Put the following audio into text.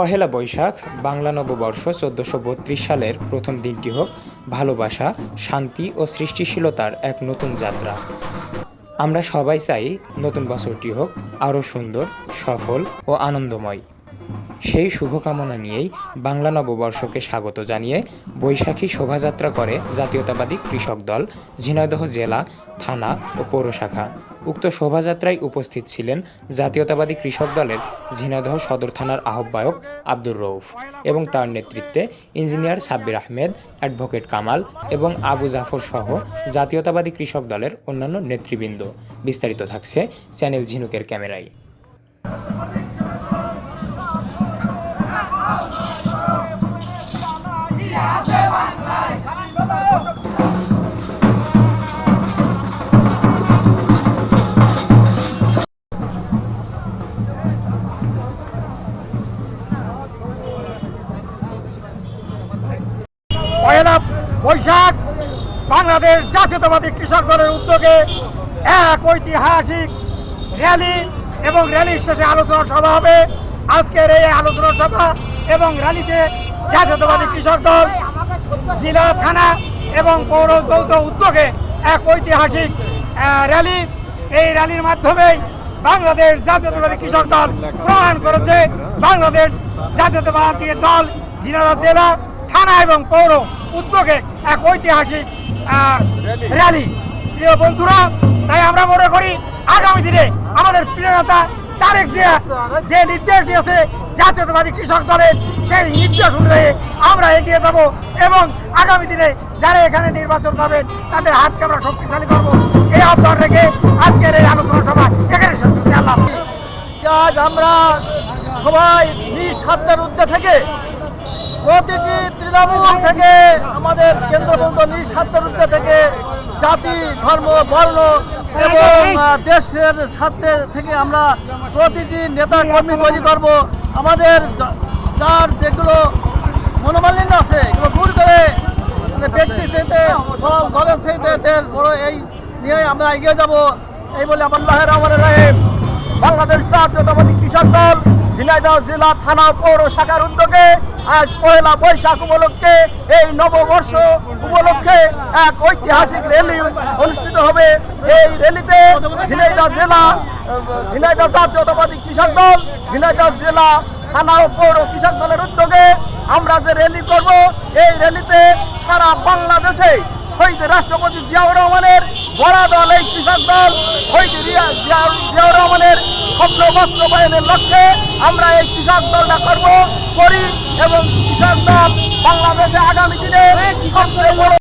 পহেলা বৈশাখ, বাংলা নববর্ষ চোদ্দশো বত্রিশ সালের প্রথম দিনটি হোক ভালোবাসা, শান্তি ও সৃষ্টিশীলতার এক নতুন যাত্রা। আমরা সবাই চাই নতুন বছরটি হোক আরও সুন্দর, সফল ও আনন্দময়। সেই শুভকামনা নিয়েই বাংলা নববর্ষকে স্বাগত জানিয়ে বৈশাখী শোভাযাত্রা করে জাতীয়তাবাদী কৃষক দল, ঝিনাইদহ জেলা, থানা ও পৌরশাখা। উক্ত শোভাযাত্রায় উপস্থিত ছিলেন জাতীয়তাবাদী কৃষক দলের ঝিনাইদহ সদর থানার আহ্বায়ক আব্দুর রৌফ এবং তার নেতৃত্বে ইঞ্জিনিয়ার সাব্বির আহমেদ, অ্যাডভোকেট কামাল এবং আবু জাফর সহ জাতীয়তাবাদী কৃষক দলের অন্যান্য নেতৃবৃন্দ। বিস্তারিত থাকছে চ্যানেল ঝিনুকের ক্যামেরায়। পয়লা বৈশাখ, বাংলাদেশ জাতীয়তাবাদী কৃষক দলের উদ্যোগে এক ঐতিহাসিক র্যালি এবং র্যালির শেষে আলোচনা সভা হবে। আজকের এই আলোচনা সভা এবং র্যালিতে জাতীয়তাবাদী কৃষক দল, জেলা, থানা এবং পৌর যৌথ উদ্যোগে এক ঐতিহাসিক র্যালি। এই র্যালির মাধ্যমেই বাংলাদেশ জাতীয়তাবাদী কৃষক দল প্রমাণ করেছে বাংলাদেশ জাতীয়তাবাদী দল জিনাদা জেলা, থানা এবং পৌর উদ্যোগে এক ঐতিহাসিক র্যালি। প্রিয় বন্ধুরা, তাই আমরা মনে করি আগামী দিনে আমাদের প্রিয় নেতা তারেক জিয়া যে নির্দেশ দিয়েছে জাতীয়তাবাদী কৃষক দলের সেই নির্দেশ অনুযায়ী আমরা এগিয়ে যাব এবং আগামী দিনে যারা এখানে নির্বাচন পাবেন তাদের হাতকে আমরা শক্তিশালী করব। এই আহ্বান রেখে আজকের এই আলোচনা সভা এখানে শেষ করছি। আল্লাহ আজ আমরা সবাই সাধ্যের ঊর্ধ্বে থেকে প্রতিটি তৃণমূল থেকে আমাদের কেন্দ্র পর্যন্ত নিজ সাধ্যের থেকে জাতি, ধর্ম, বর্ণ এবং দেশের স্বার্থে থেকে আমরা প্রতিটি নেতা কর্মী তৈরি করব। আমাদের যার যেগুলো মনোমালিন্য আছে, এগুলো দূর করে মানে ব্যক্তি চাইতে সব দলের চাইতে দেশ বড় এই নিয়ে আমরা এগিয়ে যাব। এই বলে আমার রাহের আমার রাহেব বাংলাদেশ জাতীয়তাবাদী কৃষক দল। ঝিনাইদহ জেলা থানা পৌর শাখার উদ্যোগে আজ পয়লা বৈশাখ উপলক্ষে এই নববর্ষ উপলক্ষে এক ঐতিহাসিক র্যালি অনুষ্ঠিত হবে। এই র্যালিতে ঝিনাইদহ জেলা, ঝিনাইদহ জাতীয়তাবাদী কৃষক দল, ঝিনাইদহ জেলা থানা ও পৌর কৃষক দলের উদ্যোগে আমরা যে র্যালি করব, এই র্যালিতে সারা বাংলাদেশে শহীদ রাষ্ট্রপতি জিয়াউর রহমানের বড়া দল এই কৃষক দল, শহীদ জিয়াউর রহমানের স্বপ্ন বাস্তবায়নের লক্ষ্যে আমরা এই কৃষক দলটা করব, করি এবং কৃষক দল বাংলাদেশে আগামী দিনে সবচেয়ে বড়